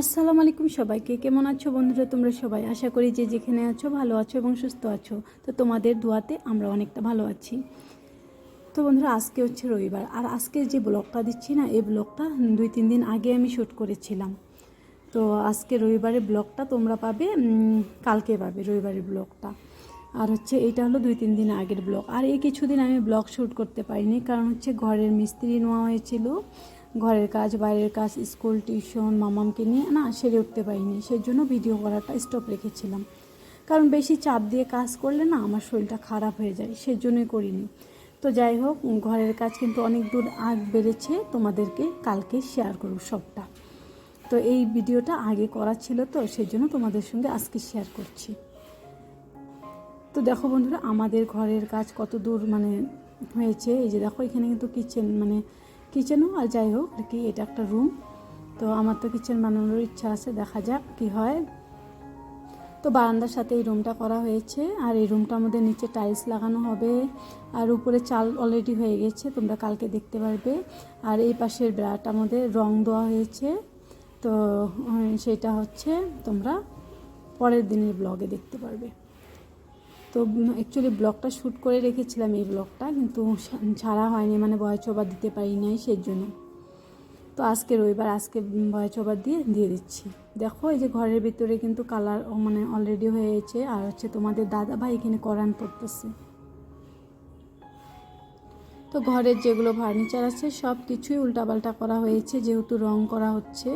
আসসালামু আলাইকুম সবাইকে। কেমন আছো বন্ধুরা? তোমরা সবাই আশা করি যে যেখানে আছো ভালো আছো এবং সুস্থ আছো। তো তোমাদের দোয়াতে আমরা অনেকটা ভালো আছি। তো বন্ধুরা, আজকে হচ্ছে রবিবার। আর আজকে যে ব্লগটা দিচ্ছি না, এই ব্লগটা দুই, তিন দিন আগে আমি শ্যুট করেছিলাম। তো আজকে রবিবারের ব্লগটা তোমরা পাবে কালকে পাবে রবিবারের ব্লগটা। আর হচ্ছে এইটা হলো দুই, তিন দিন আগের ব্লগ। আর এই কিছুদিন আমি ব্লগ শ্যুট করতে পারিনি, কারণ হচ্ছে ঘরের মিস্ত্রি নেওয়া হয়েছিল। ঘরের কাজ, বাইরের কাজ, স্কুল, টিউশন, মামামকে নিয়ে না সেরে উঠতে পারিনি। সেই জন্য ভিডিও করাটা স্টপ রেখেছিলাম। কারণ বেশি চাপ দিয়ে কাজ করলে না আমার শরীরটা খারাপ হয়ে যায় সেই জন্যই করিনি। তো যাই হোক, ঘরের কাজ কিন্তু অনেক দূর আগ বেড়েছে, তোমাদেরকে কালকে শেয়ার করব সবটা। তো এই ভিডিওটা আগে করা ছিল তো সেই জন্য তোমাদের সঙ্গে আজকে শেয়ার করছি। তো দেখো বন্ধুরা, আমাদের ঘরের কাজ কত দূর মানে হয়েছে। এই যে দেখো, এখানে কিন্তু কিচেন মানে কিচেনও আর যাই হোক, আর কি, এটা একটা রুম তো আমার তো কিচেন বানানোর ইচ্ছা আছে, দেখা যাক কি হয়। তো বারান্দার সাথে এই রুমটা করা হয়েছে, আর এই রুমটার মধ্যে নিচে টাইলস লাগানো হবে। আর উপরে চাল অলরেডি হয়ে গেছে, তোমরা কালকে দেখতে পারবে। আর এই পাশের বেড়াটার মধ্যে রং দেওয়া হয়েছে। তো সেটা হচ্ছে তোমরা পরের দিনের ব্লগে দেখতে পারবে। তো অ্যাকচুয়ালি ব্লগটা শ্যুট করে রেখেছিলাম এই ব্লগটা, কিন্তু ছাড়া হয়নি মানে ভয়েস ওভার দিতে পারি নাই সেই জন্য তো আজকে রবিবার, আজকে ভয়েস ওভার দিয়ে দিয়ে দিচ্ছি। দেখো, এই যে ঘরের ভিতরে কিন্তু কালার মানে অলরেডি হয়েছে, আর হচ্ছে তোমাদের দাদা ভাই এখানে কোরআন পড়তেছে। তো ঘরের যেগুলো ফার্নিচার আছে সব কিছুই উল্টাপাল্টা করা হয়েছে, যেহেতু রং করা হচ্ছে।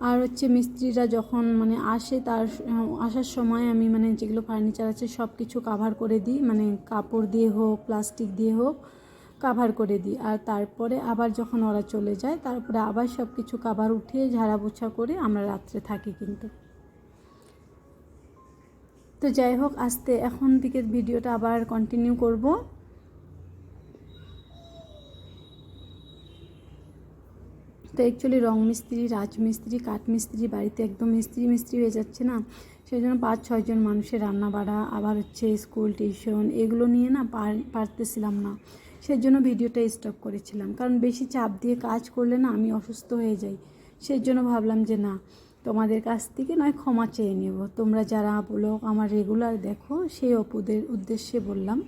আর হচ্ছে মিস্ত্রিরা যখন মানে আসে তার আসার সময় আমি মানে যেগুলো ফার্নিচার আছে সব কিছু কাভার করে দিই। মানে কাপড় দিয়ে হোক প্লাস্টিক দিয়ে হোক কাভার করে দিই। আর তারপরে আবার যখন ওরা চলে যায়, তারপরে আবার সব কিছু কাভার উঠিয়ে ঝাড়া পোছা করে আমরা রাত্রে থাকি কিন্তু। তো যাই হোক আস্তে এখন দিকের ভিডিওটা আবার কন্টিনিউ করব। তো অ্যাকচুয়ালি রং মিস্ত্রি রাজমিস্ত্রি কাঠমিস্ত্রি বাড়িতে একদম মিস্ত্রি মিস্ত্রি হয়ে যাচ্ছে না। সেই জন্য পাঁচ ছয়জন মানুষের রান্না বাড়া, আবার হচ্ছে স্কুল টিউশন এগুলো নিয়ে না পার- পারতেছিলাম না। সেই জন্য ভিডিওটা স্টপ করেছিলাম। কারণ বেশি চাপ দিয়ে কাজ করলে না আমি অসুস্থ হয়ে যাই। সেই জন্য ভাবলাম যে না, তোমাদের কাছ থেকে নয়, ক্ষমা চেয়ে নেব। তোমরা যারা বলো, আমার রেগুলার দেখো, সেই অপুদের উদ্দেশ্যে বললাম।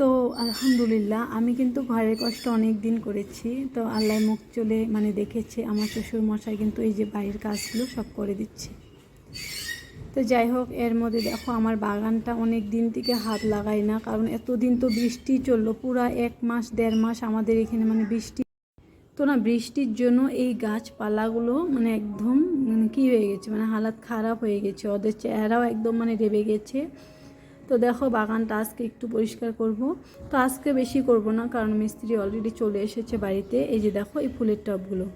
তো আলহামদুলিল্লাহ, আমি কিন্তু ঘরের কষ্ট অনেক দিন করেছি। তো আল্লাহ মুখ চলে মানে দেখেছে, আমার শ্বশুর মশাই কিন্তু এই যে বাড়ির কাজগুলো সব করে দিচ্ছে। তো যাই হোক, এর মধ্যে দেখো আমার বাগানটা অনেক দিন থেকে হাত লাগাই না, কারণ এতদিন তো বৃষ্টি চলল, পুরা এক মাস, দেড় মাস আমাদের এখানে মানে বৃষ্টি। তো না, বৃষ্টির জন্য এই গাছপালাগুলো মানে একদম মানে কী হয়ে গেছে মানে হালাত খারাপ হয়ে গেছে, ওদের চেহারাও একদম মানে রেবে গেছে। তো দেখো বাগানটা আজকে একটু পরিষ্কার করব। তো আজকে বেশি করব না, কারণ মিস্ত্রি অলরেডি চলে এসেছে বাড়িতে। এই যে দেখো, এই ফুলের টবগুলো।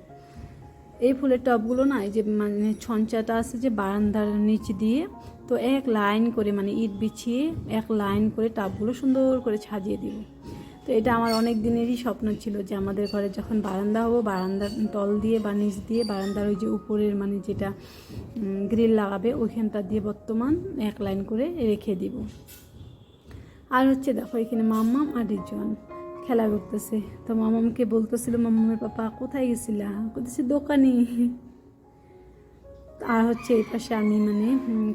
এই ফুলের টবগুলো না, এই যে মানে ছঞ্চাটা আছে যে বারান্দার নিচ দিয়ে, তো এক লাইন করে মানে ইট বিছিয়ে এক লাইন করে টবগুলো সুন্দর করে সাজিয়ে দিব। তো এটা আমার অনেক দিনেরই স্বপ্ন ছিল যে আমাদের ঘরে যখন বারান্দা হব, বারান্দার তল দিয়ে বা নিচ দিয়ে, বারান্দার ওই যে উপরের মানে যেটা গ্রিল লাগাবে, ওইখানটা দিয়ে বর্তমান এক লাইন করে রেখে দিব। আর হচ্ছে দেখো, এখানে মাম্মাম আর রিজন খেলা করতেছে। তো মামামকে বলতেছিল, মাম্মামের পাপা কোথায় গেছিলা? করতেছে দোকানে। আর হচ্ছে এই পাশে আমি মানে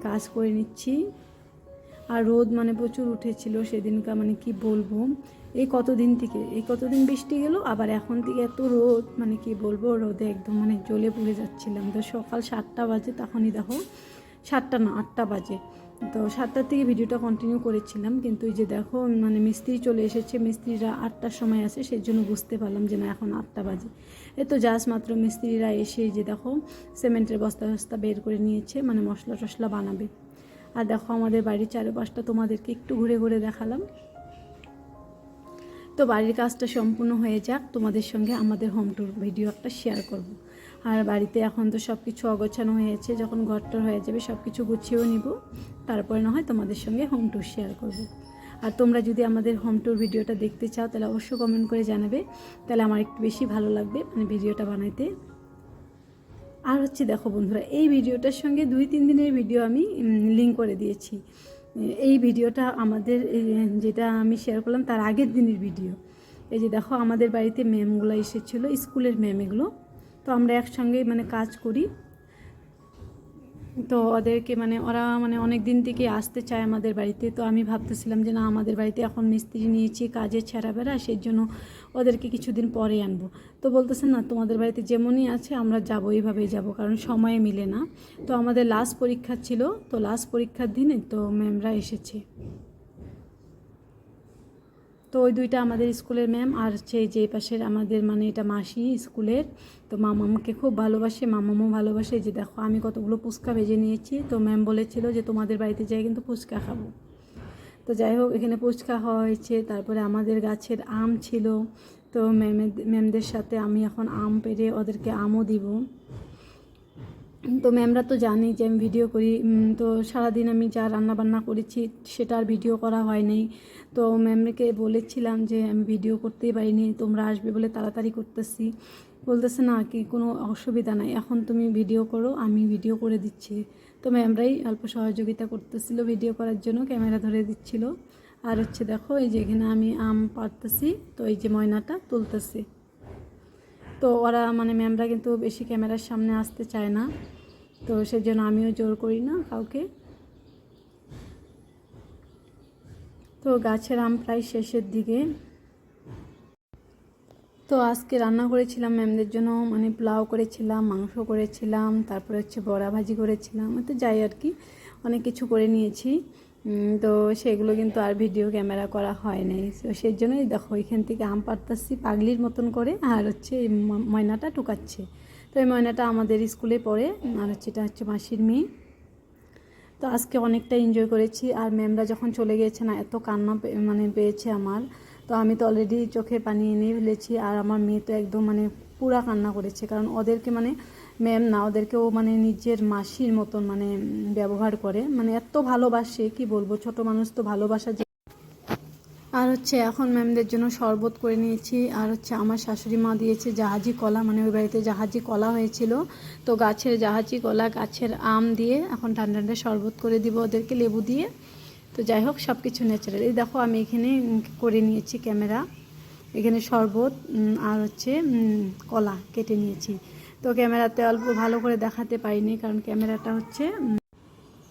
কাজ করে নিচ্ছি। আর রোদ মানে প্রচুর উঠেছিল সেদিনকার মানে কি বলব? এই কতদিন থেকে? এই কতদিন বৃষ্টি গেল? আবার এখন থেকে এত রোদ মানে কি বলব? রোদে একদম মানে জ্বলে পুড়ে যাচ্ছিলাম। তো সকাল সাতটা বাজে তখনই দেখো, সাতটা না, আটটা বাজে। তো সাতটার থেকে ভিডিওটা কন্টিনিউ করেছিলাম, কিন্তু এই যে দেখো মানে মিস্ত্রি চলে এসেছে। মিস্ত্রিরা আটটার সময় আসে সেই জন্য বুঝতে পারলাম যে না, এখন আটটা বাজে। এ তো জাস্ট মাত্র মিস্ত্রিরা এসে যে দেখো সিমেন্টের বস্তা বস্তা বের করে নিয়েছে মানে মশলা টশলা বানাবে। আর দেখো আমাদের বাড়ির চারপাশটা তোমাদেরকে একটু ঘুরে ঘুরে দেখালাম তো বাড়ির কাজটা সম্পূর্ণ হয়ে যাক, তোমাদের সঙ্গে আমাদের হোম ট্যুর ভিডিও একটা শেয়ার করব। আর বাড়িতে এখন তো সব কিছু অগোছানো হয়েছে, যখন ঘরটর হয়ে যাবে সব কিছু গুছিয়েও নিব তারপরে না হয় তোমাদের সঙ্গে হোম ট্যুর শেয়ার করব। আর তোমরা যদি আমাদের হোম ট্যুর ভিডিওটা দেখতে চাও, তাহলে অবশ্যই কমেন্ট করে জানাবে তাহলে আমার একটু বেশি ভালো লাগবে মানে ভিডিওটা বানাইতে আর হচ্ছে দেখো বন্ধুরা, এই ভিডিওটার সঙ্গে দুই তিন দিনের ভিডিও আমি লিঙ্ক করে দিয়েছি। এই ভিডিওটা আমাদের যেটা আমি শেয়ার করলাম তার আগের দিনের ভিডিও। এই যে দেখো, আমাদের বাড়িতে ম্যামগুলো এসেছিল, স্কুলের ম্যাম এগুলো। তো আমরা একসঙ্গে মানে কাজ করি। তো ওদেরকে মানে ওরা মানে অনেক দিন থেকে আসতে চায় আমাদের বাড়িতে। তো আমি ভাবতেছিলাম যে না, আমাদের বাড়িতে এখন মিস্ত্রি নিয়েছি কাজে ছেঁড়া বেড়া, সেই জন্য ওদেরকে কিছুদিন পরে আনব। তো বলতেছেন না, তোমাদের বাড়িতে যেমনই আছে, আমরা যাব, এইভাবেই যাব, কারণ সময়ে মিলে না। তো আমাদের লাস্ট পরীক্ষা ছিল, তো লাস্ট পরীক্ষার দিনে তো ম্যামরা এসেছে। তো ওই দুইটা আমাদের স্কুলের ম্যাম আর হচ্ছে যে পাশের আমাদের মানে এটা মাসি স্কুলের, তো মামাকে খুব ভালোবাসে মামামও ভালোবাসে। যে দেখো, আমি কতগুলো ফুচকা ভেজে নিয়েছি। তো ম্যাম বলেছিল যে তোমাদের বাড়িতে যাই কিন্তু ফুচকা খাব। তো যাই হোক, এখানে ফুচকা হয়েছে। তারপরে আমাদের গাছের আম ছিল। তো ম্যামের, ম্যামদের সাথে আমি এখন আম পেরে ওদেরকে আমও দিব। তো ম্যামরা তো জানি যে আমি ভিডিও করি তো সারাদিন আমি যা রান্না বান্না করেছি সেটা আর ভিডিও করা হয়নি তো ম্যামকে বলেছিলাম যে আমি ভিডিও করতেই পারিনি, তোমরা আসবে বলে তাড়াতাড়ি করতেছি। বলতেছে, না, কি, কোনো অসুবিধা নাই। এখন তুমি ভিডিও করো, আমি ভিডিও করে দিচ্ছি। তো ম্যামরাই অল্প সহযোগিতা করতেছিল ভিডিও করার জন্য ক্যামেরা ধরে দিচ্ছিল। আর হচ্ছে দেখো, এই যে এখানে আমি আম পারতেছি তো এই যে ময়নাটা তুলতেছি। তো ওরা মানে ম্যামরা কিন্তু বেশি ক্যামেরার সামনে আসতে চায় না। তো সেজন্য আমিও জোর করি না কাউকে। তো গাছের আম প্রায় শেষের দিকে। তো আজকে রান্না করেছিলাম, ম্যামদের জন্য মানে পোলাও করেছিলাম, মাংস করেছিলাম, তারপরে হচ্ছে বড়া ভাজি করেছিলাম তো যাই আর কি, অনেক কিছু করে নিয়েছি। তো সেগুলো কিন্তু আর ভিডিও ক্যামেরা করা হয় নাই। তো সেই জন্যই দেখো, এখান থেকে আম পারতাছি পাগলির মতন করে, আর হচ্ছে এই ময়নাটা টুকাচ্ছে তো এই ময়নাটা আমাদের স্কুলে পড়ে, আর হচ্ছে এটা হচ্ছে মাসির মেয়ে। তো আজকে অনেকটা এনজয় করেছি, আর ম্যামরা যখন চলে গিয়েছে না, এত কান্না মানে পেয়েছে আমার। তো আমি তো অলরেডি চোখে পানি এনে ফেলেছি, আর আমার মেয়ে তো একদম মানে পুরা কান্না করেছে। কারণ ওদেরকে মানে ম্যাম না, ওদেরকেও মানে নিজের মাসির মতন মানে ব্যবহার করে। মানে এত ভালোবাসে, কি বলব? ছোট মানুষ তো ভালোবাসা আর হচ্ছে এখন ম্যামদের জন্য শরবত করে নিয়েছি। আর হচ্ছে আমার শাশুড়ি মা দিয়েছে জাহাজি কলা। মানে ওই বাড়িতে জাহাজি কলা হয়েছিল। তো গাছের জাহাজি কলা, গাছের আম দিয়ে এখন ঠান্ডা ঠান্ডা শরবত করে দিব ওদেরকে লেবু দিয়ে। তো যাই হোক সব কিছু ন্যাচারাল এই দেখো, আমি এখানে করে নিয়েছি ক্যামেরা। এখানে শরবত আর হচ্ছে কলা কেটে নিয়েছি। তো ক্যামেরাতে অল্প ভালো করে দেখাতে পারিনি, কারণ ক্যামেরাটা হচ্ছে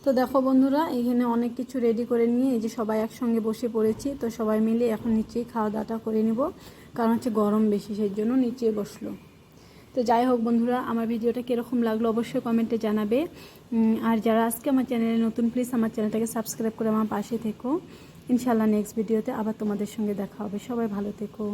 তো দেখো বন্ধুরা, এখানে অনেক কিছু রেডি করে নিয়ে এই যে সবাই একসঙ্গে বসে পড়েছি। তো সবাই মিলে এখন নিচেই খাওয়া দাওয়াটা করে নিব, কারণ হচ্ছে গরম বেশি, সেই জন্য নিচে বসল। তো যাই হোক বন্ধুরা, আমার ভিডিওটা কীরকম লাগল অবশ্যই কমেন্টে জানাবে। আর যারা আজকে আমার চ্যানেলে নতুন প্লিজ আমার চ্যানেলটাকে সাবস্ক্রাইব করে আমার পাশে থেকো। ইনশাল্লাহ নেক্সট ভিডিওতে আবার তোমাদের সঙ্গে দেখা হবে। সবাই ভালো থেকো।